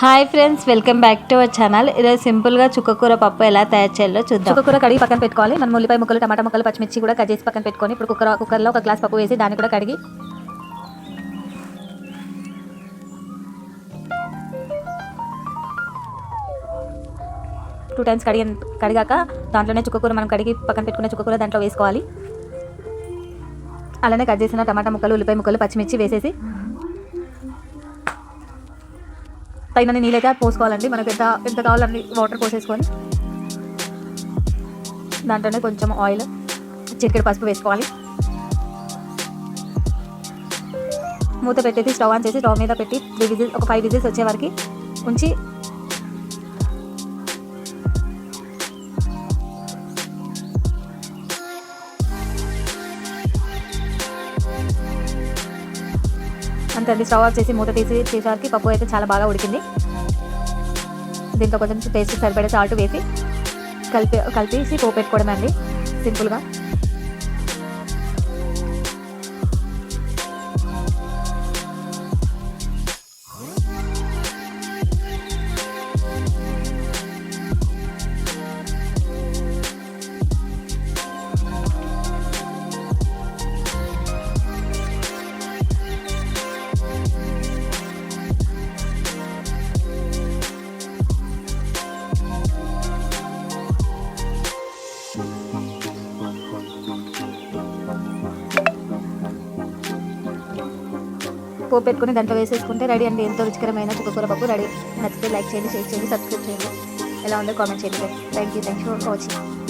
Hi friends welcome back to our channel. ఈరోజు సింపుల్గా చుక్కకూర పప్పు ఎలా తయారు చేయాలో చూద్దాం. చుక్కకూర కడిగి పక్కన పెట్టుకోవాలి. మనం ఉల్లిపాయ ముక్కలు టమాటా ముక్కలు పచ్చిమిర్చి కూడా కట్ చేసి పక్కన పెట్టుకొని ఇప్పుడు కుక్కర్ కుక్కర్లో ఒక గ్లాస్ పప్పు వేసి దాన్ని కూడా కడిగి టూ టైమ్స్ కడిగి కడిగాక దాంట్లోనే చుక్కకూర మనం కడిగి పక్కన పెట్టుకున్న చుక్కకూర దాంట్లో వేసుకోవాలి. అలానే కట్ చేసిన టమాటా ముక్కలు ఉల్లిపాయ ముక్కలు పచ్చిమిర్చి వేసేసి తగినన్ని నీళ్ళైతే పోసుకోవాలండి. మనకు ఎంత ఎంత కావాలండి వాటర్ పోసేసుకొని దాంట్లోనే కొంచెం ఆయిల్ చిక్కడి పసుపు వేసుకోవాలి. మూత పెట్టేసి స్టవ్ ఆన్ చేసి స్టవ్ మీద పెట్టి త్రీ విజిల్స్ ఒక ఫైవ్ విజిల్స్ వచ్చే వరకు ఉంచి అంతే అండి స్టవ్ ఆఫ్ చేసి మూత తీసి తీసేసరికి పప్పు అయితే చాలా బాగా ఉడికింది. దీంతో కొంచెం టేస్ట్ సరిపడే సాల్ట్ వేసి కలిపి కలిపేసి పోపు పెట్టుకోవడం అండి. సింపుల్గా పోపు పెట్టుకుని దాంట్లో వేసేసుకుంటే రెడీ అండి. ఎంతో రుచికరమైన చుక్కకూర పప్పు రెడీ. నచ్చితే లైక్ చేయండి షేర్ చేయండి సబ్స్క్రైబ్ చేయండి. ఎలా ఉందో కామెంట్ చేయండి. Thank you thank you for watching